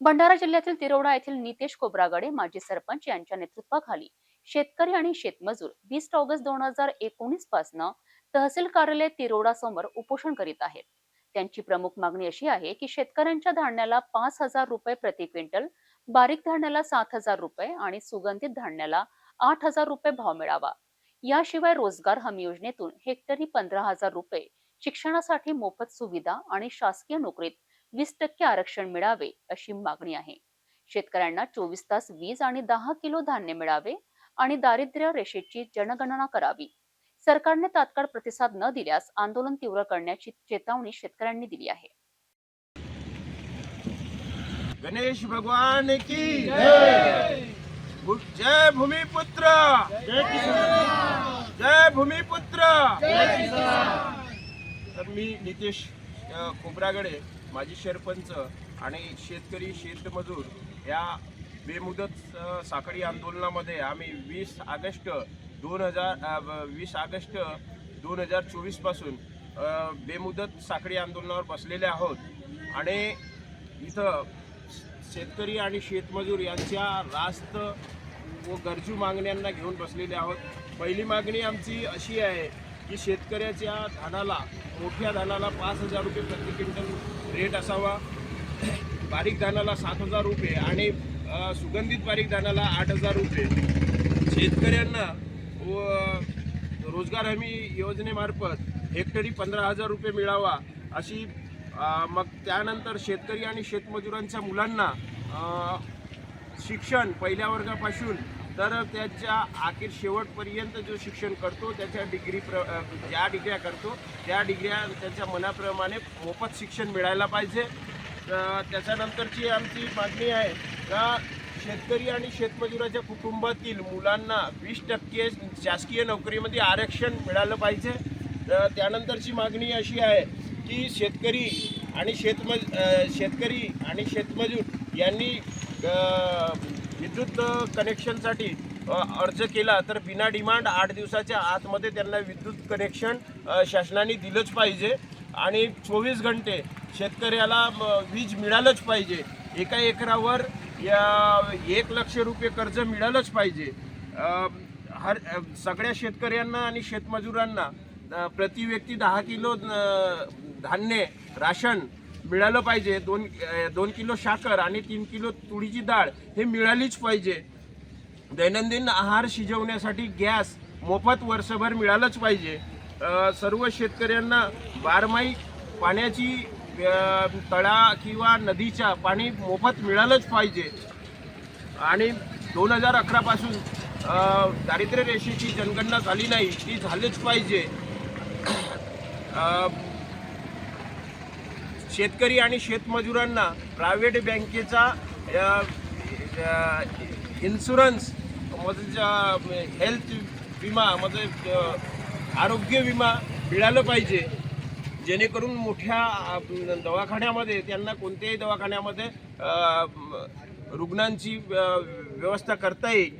भंडारा जिल्ह्यातील तिरोडा येथील नितेश कोब्रागडे माजी सरपंच यांच्या नेतृत्वाखाली शेतकरी आणि शेतमजूर वीस ऑगस्ट दोन हजार एकोणीस पासनं तहसील कार्यालय तिरोडा समोर उपोषण करीत आहेत. त्यांची प्रमुख मागणी अशी आहे की शेतकऱ्यांच्या धान्याला पाच हजार रुपये प्रति क्विंटल बारीक धान्याला सात हजार रुपये आणि सुगंधित धान्याला आठ हजार रुपये भाव मिळावा. याशिवाय रोजगार हमी योजनेतून हेक्टरी पंधरा हजार रुपये शिक्षणासाठी मोफत सुविधा आणि शासकीय नोकरीत वीस टक्के आरक्षण मिळावे अशी मागणी आहे. शेतकऱ्यांना चोवीस तास वीज आणि दहा किलो धान्य मिळावे आणि दारिद्र्य रेषेची जनगणना करावी. सरकारने तात्काळ प्रतिसाद न दिल्यास आंदोलन तीव्र करण्याची चेतावणी शेतकऱ्यांनी दिली आहे. गणेश भगवान की जय! भूमिपुत्र! जय भूमिपुत्र! तर मी नितेश खोब्रागडे माजी सरपंच आणि शेतकरी शेतमजूर या बेमुदत साखळी आंदोलनामध्ये आम्ही वीस ऑगस्ट दोन हजार वीस ऑगस्ट दोन हजार चोवीसपासून बेमुदत साखळी आंदोलनावर बसलेले आहोत. आणि इथं शेतकरी आणि शेतमजूर यांच्या रास्त व गरजू मागण्यांना घेऊन बसलेले आहोत. पहिली मागणी आमची अशी आहे की शेतकऱ्याच्या धानाला मोठ्या धानाला पाच हजार रुपये प्रति क्विंटल रेट असावा. बारीक धानाला सात हजार रुपये आणि सुगंधित बारीक धानाला आठ हजार रुपये. शेतकऱ्यांना व रोजगार हमी योजनेमार्फत हेक्टरी पंधरा हजार रुपये मिळावा अशी मग त्यानंतर शेतकरी आणि शेतमजुरांच्या मुलांना शिक्षण पहिल्या वर्गापासून तर त्याच्या अखेर शेवटपर्यंत जो शिक्षण करतो त्याच्या डिग्री प्र ज्या डिग्र्या करतो त्या डिग्र्या त्याच्या मनाप्रमाणे मोफत शिक्षण मिळायला पाहिजे. त्याच्यानंतरची आमची मागणी आहे का शेतकरी आणि शेतमजुराच्या कुटुंबातील मुलांना वीस टक्के शासकीय नोकरीमध्ये आरक्षण मिळालं पाहिजे. त्यानंतरची मागणी अशी आहे की शेतकरी आणि शेतमज शेतकरी आणि शेतमजूर यांनी विद्युत कनेक्शनसाठी अर्ज केला तर बिना डिमांड आठ दिवसाच्या आतमध्ये त्यांना विद्युत कनेक्शन शासनाने दिलंच पाहिजे. आणि चोवीस घंटे शेतकऱ्याला वीज मिळालंच पाहिजे. एका एकरावर या एक लक्ष रुपये कर्ज मिळालंच पाहिजे. हर सगळ्या शेतकऱ्यांना आणि शेतमजुरांना प्रति व्यक्ती दहा किलो धान्य राशन मिळालं पाहिजे. दोन दोन किलो साखर आणि तीन किलो तुरीची डाळ हे मिळालीच पाहिजे. दैनंदिन आहार शिजवण्यासाठी गॅस मोफत वर्षभर मिळालंच पाहिजे. सर्व शेतकऱ्यांना बारमाही पाण्याची तळा किंवा नदीच्या पाणी मोफत मिळालंच पाहिजे. आणि दोन हजार अकरापासून दारिद्र्य रेषेची जनगणना झाली नाही ती झालीच पाहिजे. शेतकरी आणि शेतमजुरांना प्रायव्हेट बँकेचा इन्शुरन्स म्हणजे हेल्थ विमा म्हणजे आरोग्य विमा मिळालं पाहिजे. जेणेकरून मोठ्या दवाखान्यामध्ये त्यांना कोणत्याही दवाखान्यामध्ये रुग्णांची व्यवस्था करता येईल.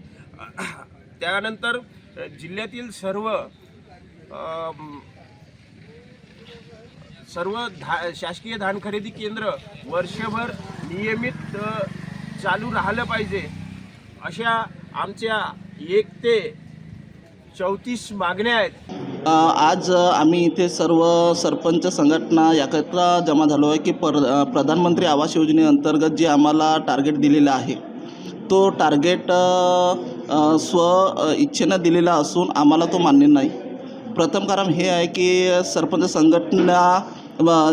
त्यानंतर जिल्ह्यातील सर्व सर्व धा शासकीय धान खरेदी केंद्र वर्षभर नियमित चालू राहिलं पाहिजे. अशा आमच्या एक ते चौतीस मागण्या आहेत. आज आम्ही इथे सर्व सरपंच संघटना याकरता जमा झालो आहे की पर प्रधानमंत्री आवास योजनेअंतर्गत जे आम्हाला टार्गेट दिलेलं आहे तो टार्गेट स्व इच्छेनं दिलेला असून आम्हाला तो मान्य नाही. प्रथम कारण हे आहे की सरपंच संघटना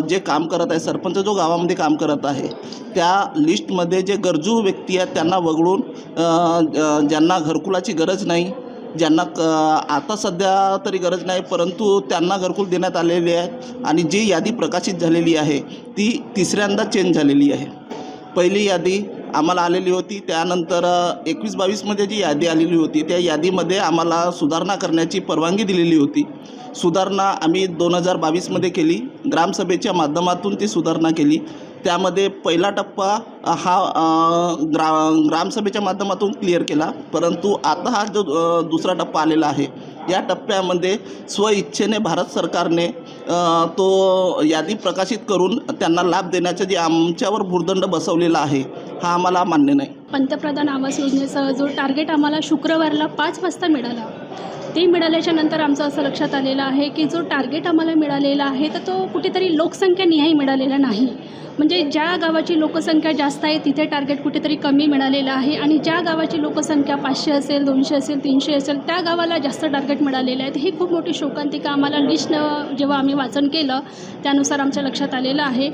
जे काम करत आहे सरपंच जो गावामध्ये काम करत आहे त्या लिस्टमध्ये जे गरजू व्यक्ती आहेत त्यांना वगळून ज्यांना घरकुलाची गरज नाही ज्यांना क आता सध्या तरी गरज नाही परंतु त्यांना घरकुल देण्यात आलेले आहे आणि जी यादी प्रकाशित झालेली आहे ती तिसऱ्यांदा चेंज झालेली आहे. पहिली यादी आम्हाला आलेली होती त्यानंतर एकवीस बावीसमध्ये जी यादी आलेली होती त्या यादीमध्ये आम्हाला सुधारणा करण्याची परवानगी दिलेली होती. सुधारणा आम्ही दोन हजार बावीसमध्ये केली. ग्रामसभेच्या माध्यमातून ती सुधारणा केली. त्यामध्ये पहिला टप्पा हा ग्रा ग्रामसभेच्या माध्यमातून क्लिअर केला. परंतु आता हा जो दुसरा टप्पा आलेला आहे या टप्प्यामध्ये स्वइच्छेने भारत सरकारने तो यादी प्रकाशित करून त्यांना लाभ देण्याचा जे आमच्यावर भूर्दंड बसवलेला आहे हा आम्हाला मान्य नाही. पंतप्रधान आवास योजनेचा जो टार्गेट आम्हाला शुक्रवारला पाच वाजता मिळाला ते मिळाल्याच्या नंतर आमचं असं लक्षात आलेलं आहे की जो टार्गेट आम्हाला मिळालेला आहे तर तो कुठेतरी लोकसंख्या निहाय मिळालेला नाही. म्हणजे ज्या गावाची लोकसंख्या जास्त आहे तिथे टार्गेट कुठेतरी कमी मिळालेलं आहे आणि ज्या गावाची लोकसंख्या पाचशे असेल दोनशे असेल तीनशे असेल त्या गावाला जास्त टार्गेट मिळालेलं आहे तर ही खूप मोठी शोकांतिका आम्हाला लिस्ट जेव्हा आम्ही वाचन केलं त्यानुसार आमच्या लक्षात आलेलं आहे.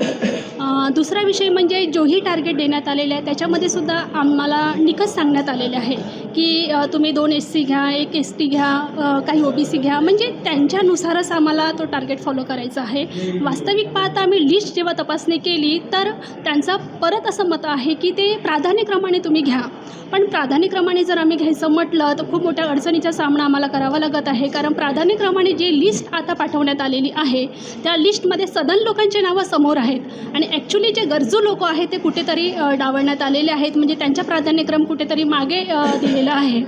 दुसरा विषय म्हणजे जोही टार्गेट देण्यात आलेले आहे त्याच्यामध्ये सुद्धा आम्हाला निकष सांगण्यात आलेले आहे की तुम्ही दोन एस सी घ्या एक एस टी घ्या काही ओ बी सी घ्या. म्हणजे त्यांच्यानुसारच आम्हाला तो टार्गेट फॉलो करायचा आहे. वास्तविक पाहता आम्ही लिस्ट जेव्हा तपासणी केली तर त्यांचं परत असं मत आहे की ते प्राधान्यक्रमाने तुम्ही घ्या. पण प्राधान्यक्रमाने जर आम्ही घ्यायचं म्हटलं तर खूप मोठ्या अडचणीचा सामना आम्हाला करावा लागत आहे. कारण प्राधान्यक्रमाने जी लिस्ट आता पाठवण्यात आलेली आहे त्या लिस्टमध्ये सदन लोकांचे नावं समोर आहेत. आणि ॲक्च्युली जे गरजू लोक आहेत ते कुठेतरी डावळण्यात आलेले आहेत. म्हणजे त्यांचा प्राधान्यक्रम कुठेतरी मागे दिलेला आहे.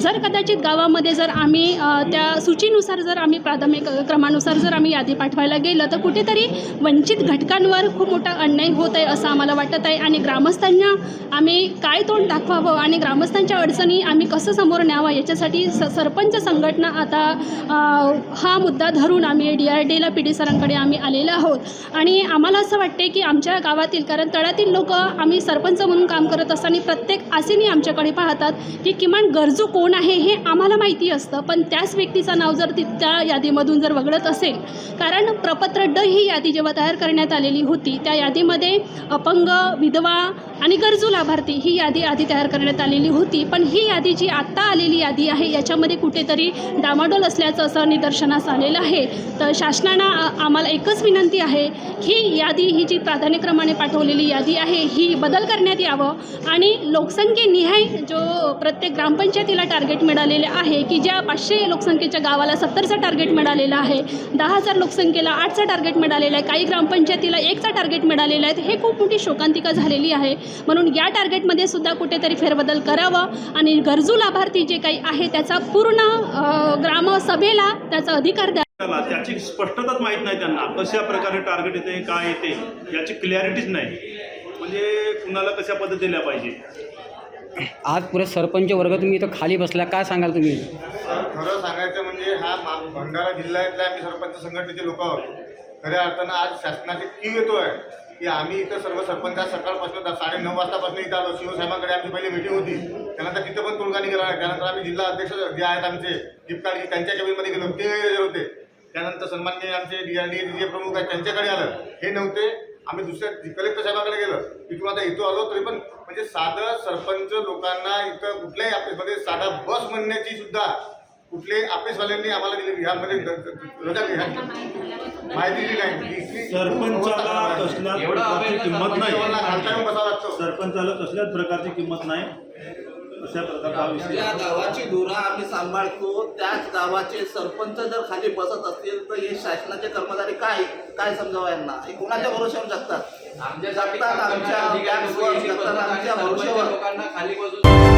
जर कदाचित गावामध्ये जर आम्ही त्या सूचीनुसार जर आम्ही प्राथमिक क्रमानुसार जर आम्ही यादी पाठवायला गेलं तर कुठेतरी वंचित घटकांवर खूप मोठा अन्याय होत आहे असं आम्हाला वाटत आहे. आणि ग्रामस्थांना आम्ही काय तोंड दाखवावं आणि ग्रामस्थांच्या अडचणी आम्ही कसं समोर न्यावं याच्यासाठी स सरपंच संघटना आता हा मुद्दा धरून आम्ही डी आर डीला पी डी सरांकडे आम्ही आलेलो आहोत. आणि आम्हाला असं वाटते की आमच्या गावातील कारण तळातील लोक आम्ही सरपंच म्हणून काम करत असताना प्रत्येक आसेनी आमच्याकडे पाहतात की किमान गरजू कोण आहे हे आम्हाला माहिती असतं. पण त्याच व्यक्तीचं नाव जर ती त्या यादीमधून जर वगळत असेल कारण प्रपत्र ड ही यादी जेव्हा तयार करण्यात आलेली होती त्या यादीमध्ये अपंग विधवा आणि गरजू लाभार्थी ही यादी आधी तयार करण्यात आलेली होती. पण ही यादी जी आत्ता आलेली यादी आहे. याच्यामध्ये कुठेतरी डामाडोल असल्याचं असं निदर्शनास आलेलं आहे. तर शासनानं आम्हाला एकच विनंती आहे ही यादी ही जी प्राधान्यक्रमाने पाठवलेली यादी आहे ही बदल करण्यात यावं. आणि लोकसंख्येनिहाय जो प्रत्येक ग्रामपंचायतीला टार्गेट मिळालेले आहे की ज्या पाचशे लोकसंख्येच्या गावाला सत्तरचा टार्गेट मिळालेला आहे दहा हजार लोकसंख्येला आठचा टार्गेट मिळालेला आहे काही ग्रामपंचायतीला एकचा टार्गेट मिळालेला आहे तर हे खूप मोठी शोकांतिका झालेली आहे. म्हणून या टार्गेटमध्ये सुद्धा कुठेतरी फेरबदल करावं आणि गरजू लाभार्थी जे काही आहे त्याचा पूर्ण ग्रामसभेला त्याचा अधिकार द्या. त्याची स्पष्टताच माहीत नाही त्यांना. कशा प्रकारे टार्गेट येते काय येते याची क्लॅरिटीच नाही. म्हणजे कुणाला कशा पद्धतीला पाहिजे? आज पुरे सरपंच वर्ग तुम्ही इथं खाली बसला काय सांगाल तुम्ही? सर खरं सांगायचं म्हणजे हा मा भंडारा जिल्ह्यातल्या आम्ही सरपंच संघटनेचे लोक आहोत. खऱ्या अर्थानं आज शासनाचे की येतो आहे की आम्ही इथं सर्व सरपंच सकाळपासून साडे नऊ वाजतापासून इथं आलो. शिवसाहेबांकडे आमची पहिली भेटी होती. त्यानंतर तिथं पण तोडगा निघाला. त्यानंतर आम्ही जिल्हा अध्यक्ष जे आहेत आमचे दीपकाळजी त्यांच्या केबिनमध्ये गेलो. ते होते. त्यानंतर सन्माननीय आमचे डी आर डी जे प्रमुख आहेत त्यांच्याकडे आलं. हे नव्हते. आम्ही दुसऱ्या कलेक्टर साहेबांकडे गेलो. इथून आता इथं आलो तरी पण म्हणजे साधं सरपंच लोकांना इथं कुठल्याही ऑफिसमध्ये साधा बस म्हणण्याची सुद्धा कुठल्याही ऑफिसवाल्यांनी आम्हाला दिली. ह्यामध्ये रजा घ्या माहिती दिली नाही. इथली सरपंचाला कसल्याच प्रकारची किंमत नाही. सरपंचाला कसल्याच प्रकारची किंमत नाही. अशा प्रकारचा विषय ज्या गावाची धुरा आम्ही सांभाळतो त्याच गावाचे सरपंच जर खाली बसत असतील तर हे शासनाचे कर्मचारी काय? काय समजावं यांना? हे कोणाच्या भरोश्यावर जगतात? जगतात आमच्या आमच्या भरोश्यावर. लोकांना खाली बसून